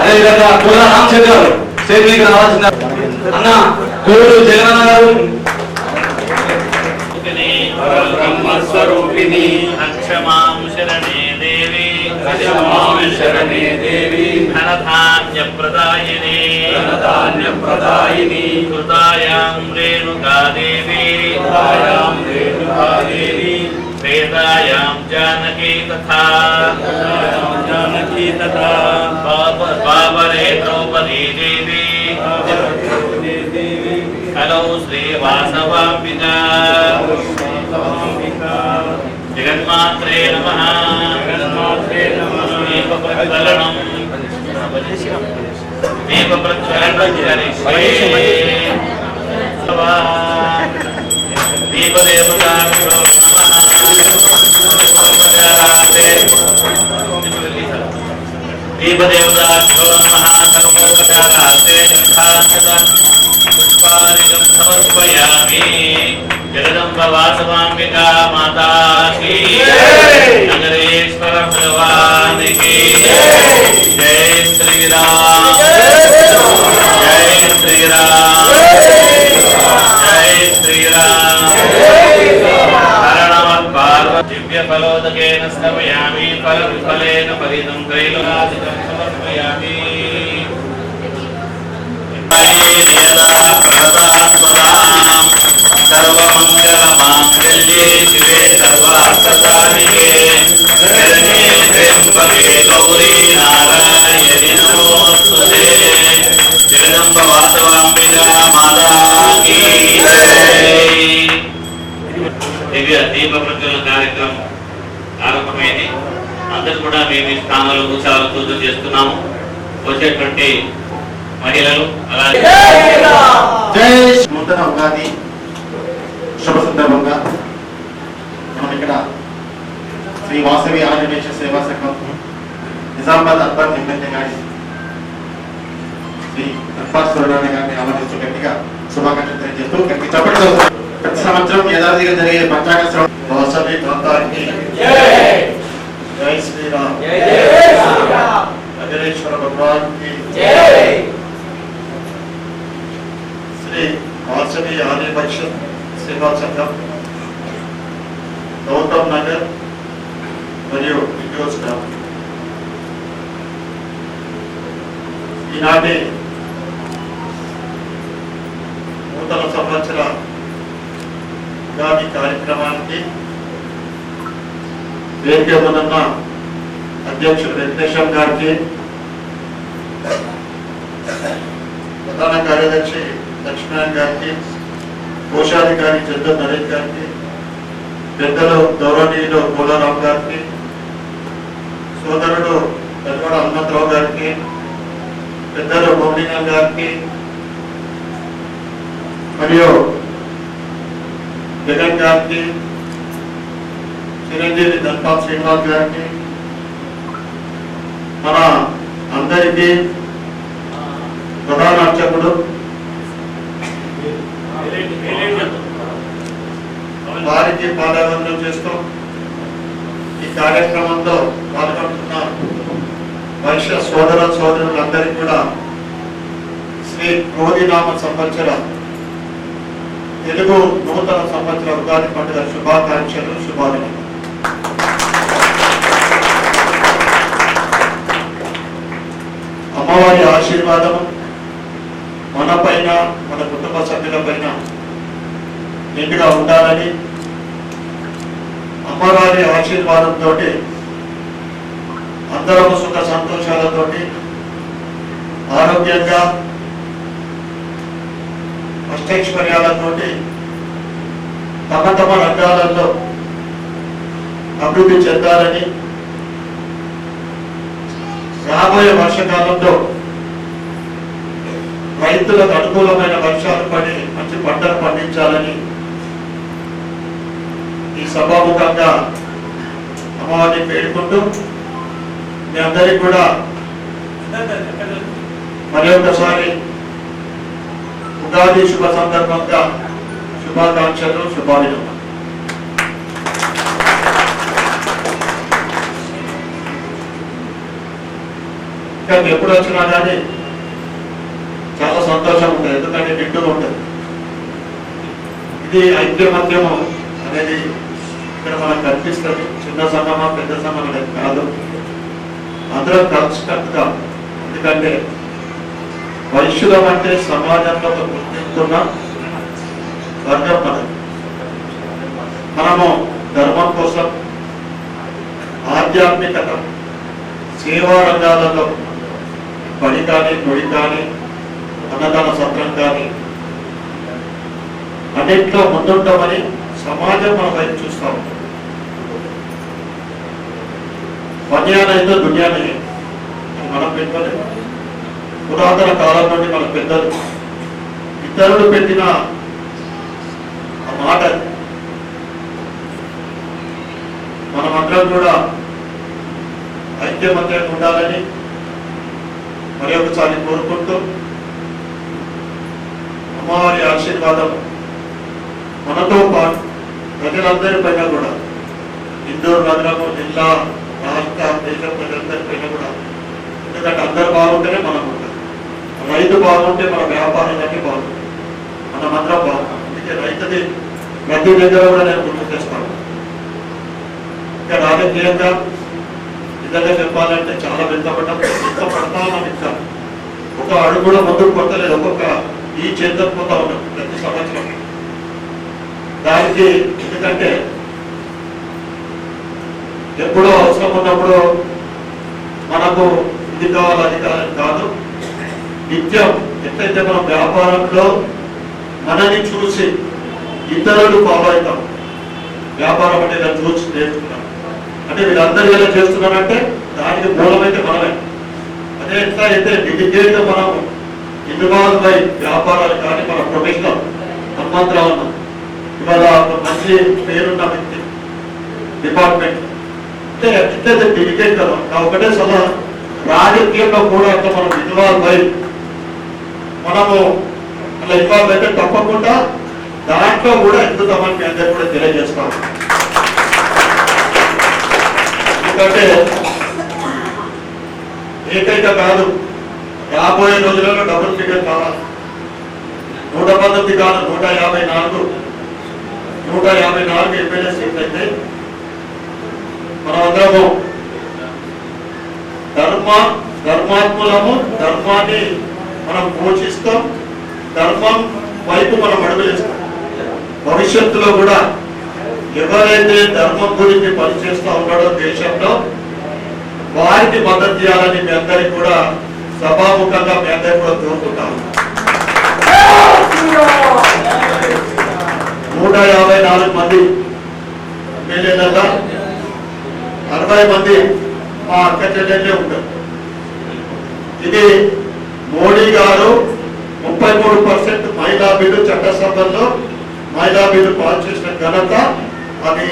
అదేవిధంగా కోల రామచంద్ర గారు మీద రావాల్సిన అన్న కోరు జగనన్న గారు. బ్రహ్మస్వరూపిణి అక్షమాం శరణే దేవి. అక్షమాం శరణే దేవి. ధనధాన్య ప్రదాయిని ధనధాన్య ప్రదాయిని కృతాయాం రేణుకా దేవి కృతాయాం రేణుకా దేవి వేదాయాం జానకీ తథా. జానకీ తథా బాబరే ద్రౌపదీ దేవి హలో శ్రీ వాసవాంబికా జగన్మాత్రే నమ. జగన్మాత్రే నమ దీప ప్రజ్వలనం దీప ప్రజ్వలనం దీపదేవతాభ్యో నమః దీపదేవతాభ్యో నమః కర్మోపచారాస్తే పుష్పాదికం సమర్పయామి జగదంబ వాసవాంబికా మాతా కీ నగరేశ్వర భగవానికి జై శ్రీరామ్ జై శ్రీరామ్ జై దివ్య ఫలోదకేన స్థమయామి ఫలం ఫలేన ఫలితం త్రైలోకాధికం సమర్పయామి సర్వమంగళమాంగళ్యే శివే సర్వార్థసాధికే శరణే త్ర్యంబకే గౌరీ నారాయణి నమోస్తుతే జగదంబ వాసవాంబికా మాతా కీ దివ్య దీప ప్రజ్వలన కార్యక్రమం ప్రారంభమైంది. అందరూ కూడా మేము ఈ స్థానంలో కూర్చోవాలి సూచన చేస్తున్నాము. వచ్చేటువంటి మహిళలు అలాగే నూతన ఉగాది శుభ సందర్భంగా మనం ఇక్కడ శ్రీ వాసవి ఆంజనేయ సేవా సంఘం నిజామాబాద్ అర్బన్ ఎమ్మెల్యే గారి శ్రీ అర్పాస్ సురనారాయణ గారిని ఆమోదిస్తూ గట్టిగా శుభాకాంక్షలు తెలియజేస్తూ గట్టి చెప్పడం. ప్రతి సంవత్సరం యథావిధిగా జరిగే పంచాంగ శ్రవణం వాసవి గ్రంథానికి జై శ్రీరామ్ అజరేశ్వర భగవాన్కి శ్రీ వాసవి ఆర్యపక్ష సేవా సంఘం గౌతమ్ నగర్ మరియు ఇండియోస్ గ్రామం ఈనాటి నూతన సంవత్సర ఉగాది కార్యక్రమానికి వేదిక ఉన్న అధ్యక్షుడు వెంకటేశ్వర గారికి ప్రధాన కార్యదర్శి లక్ష్మణ్ గారికి కోశాధికారి చంద్ర నరేష్ గారికి పెద్దలు గౌరవనీయులు పోలారావు గారికి సోదరుడు పెద్దవాడ హనుమంతరావు గారికి పెద్దలు మౌలింగం గారికి మరియు జగన్ గారికి చిరంజీవి దంతాల్ శ్రీనివాస్ గారికి మన అందరికీ ప్రధాన అర్చకుడు. వారికి పాదాబంధం చేస్తూ ఈ కార్యక్రమంలో పాల్గొంటున్న వైశ్య సోదర సోదరులందరికీ కూడా శ్రీ క్రోధినామ సంవత్సర తెలుగు నూతన సంవత్సర ఉగాది పండుగ శుభాకాంక్షలు శుభాభినందనలు అమ్మవారి ఆశీర్వాదము మన పైన మన కుటుంబ సభ్యుల పైన నిండుగా ఉండాలని అమ్మవారి ఆశీర్వాదంతో అందరము సుఖ సంతోషాలతోటి ఆరోగ్యంగా అష్టైశ్వర్యాలతోటి తమ తమ రంగాలలో అభివృద్ధి చెందాలని రాబోయే వర్షకాలంలో రైతులకు అనుకూలమైన వర్షాలు పడి మంచి పంటలు పండించాలని ఈ సభాముఖంగా అమ్మవారిని పేర్కొంటూ మీ అందరికీ కూడా మరి ఒకసారి ఉగాది శుభ సందర్భంగా శుభాకాంక్షలు శుభాభినందనలు. ఇంకా ఎప్పుడు వచ్చినా కానీ చాలా సంతోషం ఉంటుంది. ఎందుకంటే నిండుగా ఉంటుంది. ఇది ఐక్యమత్యము అనేది ఇక్కడ మనకు కనిపిస్తుంది. చిన్న సంఘమా పెద్ద సంఘం అనేది కాదు. అందరం కలిసికట్టుగా ఎందుకంటే వైశ్యులం అంటే సమాజంలో ఒక గుర్తింపున్న వర్గం మనం మనము ధర్మం కోసం ఆధ్యాత్మికత సేవా రంగాలలో పని కానీ నొడి కానీ అన్నదాన సత్రం కానీ అన్నింటిలో ముందుంటామని సమాజం మన వైపు చూస్తా ఉంటుంది పన్యానైతే దునియానే మనం పెట్టుకోలేదు పురాతన కాలం నుండి మన పెద్దలు. ఇతరులు పెట్టిన ఆ మాట మనమందరం కూడా ఐక్యమత్యంగా ఉండాలని మరి ఒకసారి కోరుకుంటూ అమ్మవారి ఆశీర్వాదం మనతో పాటు ప్రజలందరి పైన కూడా ఇందూరు నగరము జిల్లా రాష్ట్ర దేశ ప్రజలందరిపైన కూడా. ఎందుకంటే అందరు బాగుంటేనే మనం ఉంటాం. రైతు బాగుంటే మన వ్యాపారం బాగుంటుంది మనం అందరం బాగుంటాం. అందుకే రైతుది ప్రతి దగ్గర కూడా నేను గుర్తు చేస్తాను. ఇంకా రాజకీయంగా నిజంగా చెప్పాలంటే చాలా వెళ్తాపడ్డాం ఎంత పడతా ఉన్నాం ఇంకా ఒక అడుగు కూడా ముందుకు కొట్టలేదు. ఒక్కొక్క ఈ చెందకపోతా ఉన్నాం ప్రతి సంవత్సరం. దానికి ఎందుకంటే ఎప్పుడో అవసరం ఉన్నప్పుడు మనకు ఇది కావాలి అది కాదు. నిత్యం ఎట్లయితే మనం వ్యాపారంలో మనని చూసి ఇతరులు ఫాలో అవుతాం. వ్యాపారం అంటే చూసి నేర్చుకుంటాం. అంటే వీళ్ళందరూ ఎలా చేస్తున్నారంటే దానికి మూలమైతే మనమే. అదే ఎట్లా అయితే డెడికేట్ మనం ఇన్వాల్వ్ అయి వ్యాపారాలు కానీ మన ప్రొఫెషనల్ హనుమంతరావు అన్న ఇవాళ ఒక మంచి పేరున్న వ్యక్తి డిపార్ట్మెంట్. అంటే ఎట్లయితే డెడికేట్ కదా. నా ఒకటే సలహా రాజకీయంలో కూడా అట్లా మనం ఇన్వాల్వ్ అయి మనము అలా ఇన్వాల్వ్ అయితే తప్పకుండా దాంట్లో కూడా ఎదుగుతామని మీ అందరూ కూడా తెలియజేస్తాము. ఎందుకంటే ఏకైక కాదు రాబోయే రోజులలో డబుల్ ఫిగర్ కావాలి. నూట పద్ధతి కాదు నూట యాభై నాలుగు. నూట యాభై నాలుగు ఎమ్మెల్యే సీట్లు అయితే మనమందరము ధర్మ ధర్మాత్ములము ధర్మాన్ని మనం పోషిస్తాం ధర్మం వైపు మనం అడుగులేస్తాం. భవిష్యత్తులో కూడా ఎవరైతే ధర్మం గురించి పనిచేస్తూ ఉన్నాడో దేశంలో వారికి మద్దతు చేయాలని మీ అందరికి కూడా సభాముఖంగా మీ అందరికి కూడా కోరుకుంటాం నూట యాభై నాలుగు మంది ఎమ్మెల్యేలలో అరవై మంది మా అక్క చెల్లెళ్ళే ఉంటారు ఇది మోడీ గారు ముప్పై మూడు పర్సెంట్ మహిళా బిల్లు చట్టసభల్లో మహిళా బిల్లు పాస్ చేసిన ఘనత. అది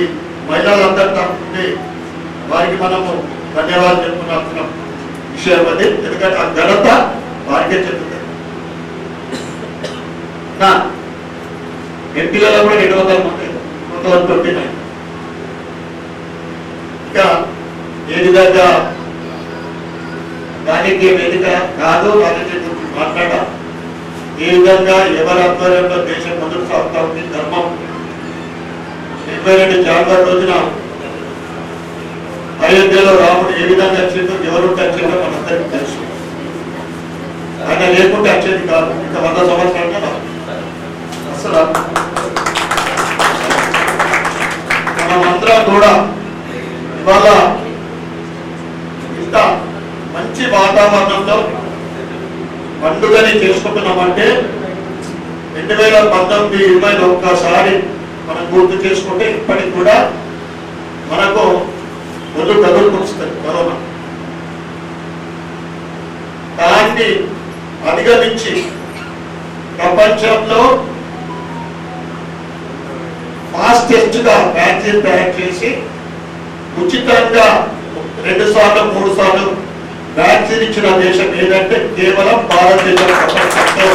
మహిళలందరి తరఫున వారికి మనము ధన్యవాదాలు చెప్పుకున్నాల్సిన విషయం అది. ఎందుకంటే ఆ ఘనత వారికే చెందుతుంది. ఎంపీలలో కూడా రెండు వందల మంది కొంతవరకు పెట్టినాయి ఇంకా ఏ విధంగా దానికి వేదిక కాదు రాజకీయ మాట్లాడాలి. ఏ విధంగా ఎవరి ఆధ్వర్యంలో దేశం ముందుకు సాగుతా ఉంది ధర్మం ఇరవై రెండు జనవరి రోజున అయోధ్యలో రాముడు ఏ విధంగా వచ్చిందో ఎవరు వచ్చిందో మనందరికీ తెలుసు. ఆయన లేకుంటే వచ్చేది కాదు. ఇంకా వంద సంవత్సరాలు కదా. అసలు మనమందరం కూడా ఇవాళ ఇంత మంచి వాతావరణంలో పండుగని చేసుకుంటున్నామంటే రెండు వేల పంతొమ్మిది ఇరవై ఒక్కసారి మనం గుర్తు చేసుకుంటే ఇప్పటికి కూడా మనకు ఒళ్ళు తగులుకొస్తుంది కరోనా. దాన్ని అధిగమించి ప్రపంచంలో ఫాస్టెస్ట్గా వ్యాక్సిన్ తయారు చేసి ఉచితంగా రెండు సార్లు మూడు సార్లు వ్యాక్సిన్ ఇచ్చిన దేశం ఏదంటే కేవలం భారతదేశం ప్రపంచంలో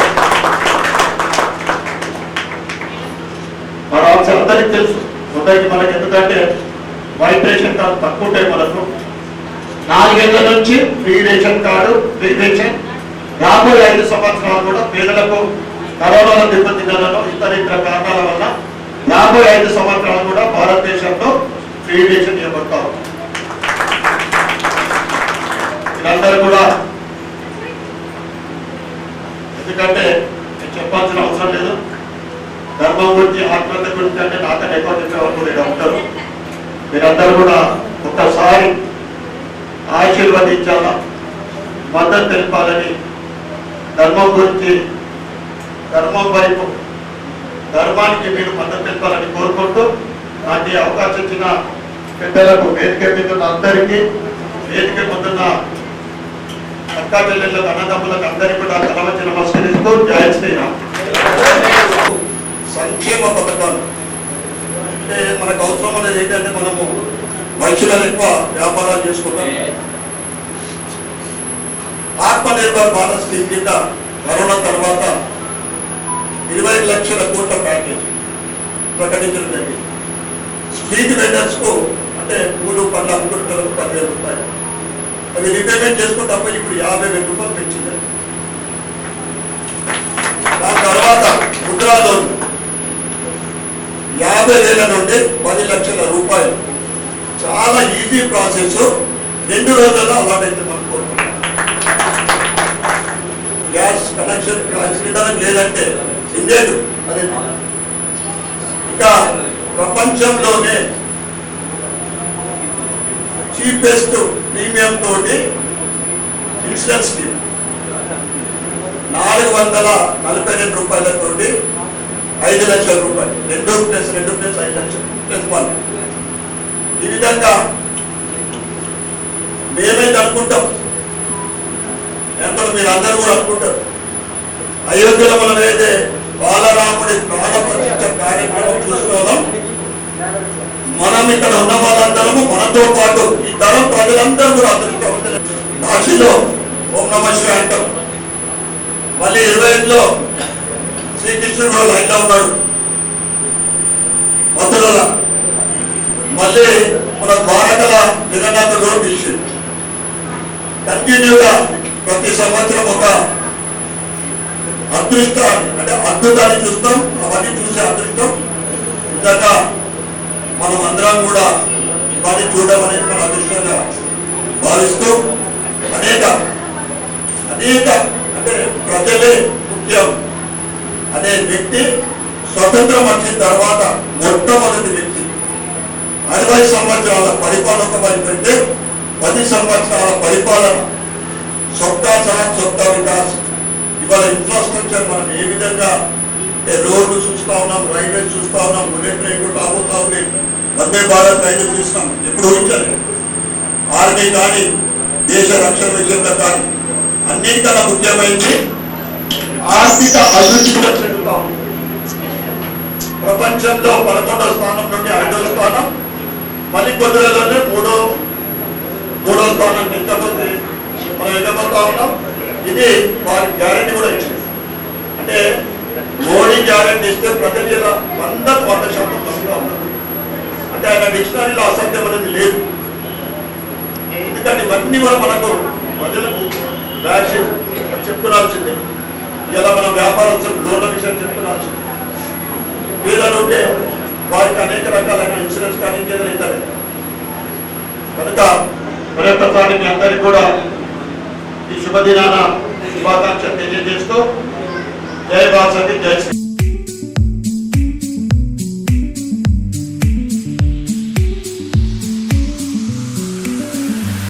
మన అందరికీ తెలుసు. మొదటి మనకి ఎందుకంటే వైబ్రేషన్ కాదు తక్కువ ఉంటాయి మనకు నాలుగేళ్ళ నుంచి free ration card free ration రాబోయే ఐదు సంవత్సరాలు కూడా పేదలకు కరోనా దెబ్బతిన్నలను ఇతర ఇతర కారణాల వల్ల రాబోయే ఐదు సంవత్సరాలు కూడా భారతదేశంలో ఫ్రీ రేషన్ ఇవ్వబడతారు వీళ్ళందరూ కూడా ఎందుకంటే నేను చెప్పాల్సిన అవసరం లేదు ధర్మం గురించి ఆత్మహత్య గురించి అంటే నాకన్నా ఎక్కువ చెప్పేవాళ్ళు డాక్టర్. మీరందరూ కూడా ఒక్కసారి ఆశీర్వదించాలా. మద్దతు తెలపాలని ధర్మం గురించి ధర్మం వైపు ధర్మానికి మీరు మద్దతు తెలపాలని కోరుకుంటూ నాకు అవకాశం ఇచ్చిన పెద్దలకు వేదిక మీద ఉన్న అందరికీ వేదిక ముందున్న అక్కా చెల్లెళ్ళకు అన్నదమ్ములకు అందరికీ కూడా తలవంచి నమస్కరిస్తూ జయ శ్రీరామ్. సంక్షేమ పథకాలు. అంటే మనకు అవసరం అనేది ఏంటంటే మనము మనుషులను ఎక్కువ వ్యాపారాలు చేసుకుంటాం ఆత్మనిర్భర్ భారత్ స్కీమ్ కింద కరోనా తర్వాత ఇరవై లక్షల కోట్ల ప్యాకేజ్ ప్రకటించడం జరిగింది. స్ట్రీట్ వెండర్స్కు అంటే మూడు పండ్ల అమ్ముకుంటారు పదివేల రూపాయలు. అది రిపేమెంట్ చేసుకుంటే ఇప్పుడు యాభై వేల రూపాయలు పెంచింది. దాని తర్వాత ముద్రా లోన్. యాభై వేల నుండి పది లక్షల రూపాయలు. చాలా ఈజీ ప్రాసెస్ రెండు రోజుల్లో అలాంటి మనం కోరుకుంటాం. గ్యాస్ కనెక్షన్ కనెక్షన్ లేదంటే ఇండియన్ అదే ఇంకా ప్రపంచంలోనే చీపెస్ట్ ప్రీమియం తోటి ఇన్సూరెన్స్ స్కీమ్ నాలుగు వందల నలభై రెండు రూపాయలతోటి ఐదు లక్షల రూపాయలు. రెండో ప్లస్ రెండు ప్లస్ ఐదు లక్షలు. ప్లస్ ఈ విధంగా మేమైతే అనుకుంటాం ఎంతో మీరు అందరూ కూడా అనుకుంటారు. అయోధ్యలో మనం అయితే బాలరాముడి ప్రాణ కార్యక్రమం చూసుకోవడం మనం ఇక్కడ ఉన్న వాళ్ళందరము మనతో పాటు ఈ తరం ప్రజలందరూ కూడా అదృష్టవంతులు భాషలో ఓం నమ శివాయ అంటాం మళ్ళీ ఇరవై ఐదులో శ్రీకృష్ణుడు కూడా లైన్లో ఉన్నాడు? మధురల మళ్ళీ మన ద్వారకల జగన్నాథుడు కూడా పిలిచింది కంటిన్యూగా ప్రతి సంవత్సరం ఒక అదృష్టాన్ని అంటే అద్భుతాన్ని చూస్తాం అవన్నీ చూసే అదృష్టం. ఇందాక మనం అందరం కూడా ఇవన్నీ చూడడం అనేది మన అదృష్టంగా భావిస్తూ అనేక అనేక అంటే ప్రజలే ముఖ్యం. అనే వ్యక్తి స్వతంత్రం వచ్చిన తర్వాత మొట్టమొదటి వ్యక్తి. అరవై సంవత్సరాల పరిపాలన పరిపెడితే పది సంవత్సరాల పరిపాలన సొత్తా సహా సొంత వికాస్. ఇవాళ ఇన్ఫ్రాస్ట్రక్చర్ మనం ఏ విధంగా రోడ్లు చూస్తా ఉన్నాం రైల్వే చూస్తా ఉన్నాం బుల్లెట్ ట్రైన్ కూడా రాబోతా ఉంది. వందే భారత్ రైలు చూస్తాం. ఎప్పుడు ఊహించలేదు. ఆర్మీ కానీ దేశ రక్షణ విషయంలో కానీ అన్నిటికన్నా ముఖ్యమైనది ఆర్థిక అభివృద్ధి కూడా ప్రపంచంలో పదకొండవ స్థానం నుండి ఐదవ స్థానం మళ్ళీ కొద్దిలోనే మూడో మూడో స్థానం ఎంతమంది మనం ఎక్కబోతా ఉన్నాం ఇది వారి గ్యారెంటీ కూడా ఇచ్చింది అంటే మోడీ గ్యారెంటీ ఇస్తే ప్రతి నెల వందకు వంద శాతం తక్కువ ఉన్నారు అంటే ఆయన డిక్షనరీలో అసత్యం అనేది లేదు ఎందుకంటే ఇవన్నీ కూడా మనకు ప్రజలకు వ్యాక్సిన్ చెప్తున్నాల్సిందే ఇలా మన వ్యాపారస్తులు లోన్ల విషయం చెప్తున్నాల్సిందే వీళ్ళలో ఉంటే వారికి అనేక రకాలైన ఇన్సూరెన్స్ కానీ ఇంకేదైనా ఇతరే కనుక మరొకసారి మీ అందరికీ కూడా ఈ శుభదినాన శుభాకాంక్షలు తెలియజేస్తూ జై వాసంతి జై శ్రీ